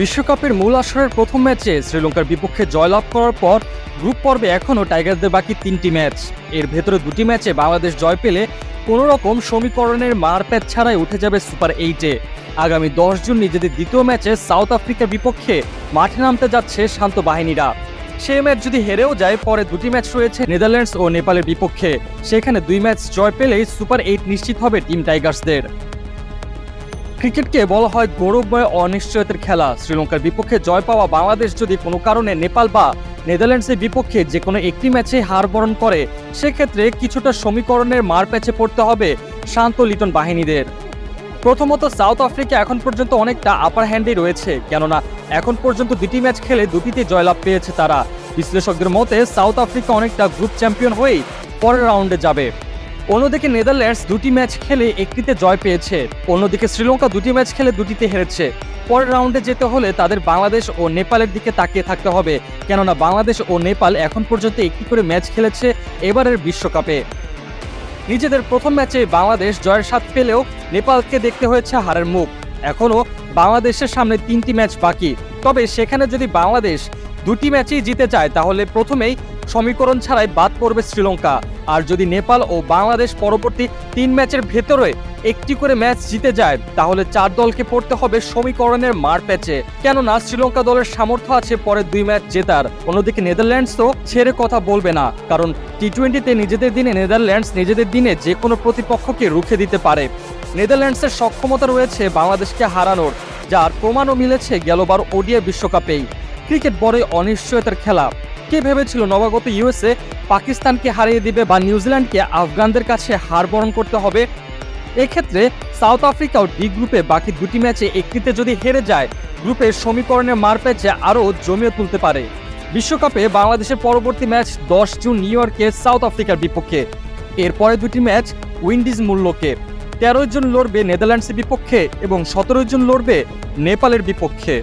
বিশ্বকাপের মূল আসরের প্রথম ম্যাচে শ্রীলঙ্কার বিপক্ষে জয়লাভ করার পর গ্রুপ পর্বে এখনও টাইগারদের বাকি তিনটি ম্যাচ। এর ভেতরে দুটি ম্যাচে বাংলাদেশ জয় পেলে কোনো রকম সমীকরণের মারপ্যাচ ছাড়াই উঠে যাবে সুপার এইটে। আগামী দশ জুন নিজেদের দ্বিতীয় ম্যাচে সাউথ আফ্রিকার বিপক্ষে মাঠে নামতে যাচ্ছে শান্ত বাহিনীরা। সেই ম্যাচ যদি হেরেও যায়, পরে দুটি ম্যাচ রয়েছে নেদারল্যান্ডস ও নেপালের বিপক্ষে। সেখানে দুই ম্যাচ জয় পেলেই সুপার এইট নিশ্চিত হবে টিম টাইগার্সদের। ক্রিকেটকে বলা হয় গৌরবময় অনিশ্চয়তার খেলা। শ্রীলঙ্কার বিপক্ষে জয় পাওয়া বাংলাদেশ যদি কোনো কারণে নেপাল বা নেদারল্যান্ডসের বিপক্ষে যে কোনো একটি ম্যাচে হার বরণ করে, সেক্ষেত্রে কিছুটা সমীকরণের মার প্যাচে পড়তে হবে শান্ত লিটন বাহিনীদের। প্রথমত, সাউথ আফ্রিকা এখন পর্যন্ত অনেকটা আপার হ্যান্ডে রয়েছে, কেননা এখন পর্যন্ত দুটি ম্যাচ খেলে দুটিতে জয়লাভ পেয়েছে তারা। বিশ্লেষকদের মতে, সাউথ আফ্রিকা অনেকটা গ্রুপ চ্যাম্পিয়ন হয়েই পরের রাউন্ডে যাবে। অন্যদিকে নেদারল্যান্ডস দুটি ম্যাচ খেলে একটিতে জয় পেয়েছে। অন্যদিকে শ্রীলঙ্কা দুটি ম্যাচ খেলে দুটিতে হেরেছে। পরের রাউন্ডে যেতে হলে তাদের বাংলাদেশ ও নেপালের দিকে তাকিয়ে থাকতে হবে। কেননা বাংলাদেশ ও নেপাল এখন পর্যন্ত একটি করে ম্যাচ খেলেছে এবারের বিশ্বকাপে। নিজেদের প্রথম ম্যাচে বাংলাদেশ জয়ের স্বাদ পেলেও নেপালকে দেখতে হয়েছে হারের মুখ। এখনও বাংলাদেশের সামনে তিনটি ম্যাচ বাকি। তবে সেখানে যদি বাংলাদেশ দুটি ম্যাচেই জিতে যায়, তাহলে প্রথমেই সমীকরণ ছাড়াই বাদ পড়বে শ্রীলঙ্কা। আর যদি নেপাল ও বাংলাদেশ পরবর্তী তিন ম্যাচের ভেতরে একটি করে ম্যাচ জিতে যায়, তাহলে চার দলকে পড়তে হবে সমীকরণের মার প্যাচে। কেননা শ্রীলঙ্কা দলের সামর্থ্য আছে পরে দুই ম্যাচ জেতার। অন্যদিকে নেদারল্যান্ডস তো ছেড়ে কথা বলবে না, কারণ টি টোয়েন্টিতে নিজেদের দিনে নেদারল্যান্ডস নিজেদের দিনে যে কোনো প্রতিপক্ষকে রুখে দিতে পারে। নেদারল্যান্ডসের সক্ষমতা রয়েছে বাংলাদেশকে হারানোর, যার প্রমাণও মিলেছে গেলবার ওডিয়া বিশ্বকাপেই। ক্রিকেট বড়ই অনিশ্চয়তার খেলা। কে ভেবেছিল নবাগত ইউএসএ পাকিস্তানকে হারিয়ে দিবে বা নিউজিল্যান্ডকে আফগানদের কাছে হার বরণ করতে হবে? এক্ষেত্রে সাউথ আফ্রিকাও ডি গ্রুপে বাকি দুটি ম্যাচে একটিতে যদি হেরে যায়, গ্রুপের সমীকরণের মার প্যাচে আরও জমিয়ে তুলতে পারে। বিশ্বকাপে বাংলাদেশের পরবর্তী ম্যাচ দশ জুন নিউ ইয়র্কে সাউথ আফ্রিকার বিপক্ষে। এরপরে দুটি ম্যাচ উইন্ডিজ মূল্যকে। তেরো জন লড়বে নেদারল্যান্ডসের বিপক্ষে এবং সতেরো জন লড়বে নেপালের বিপক্ষে।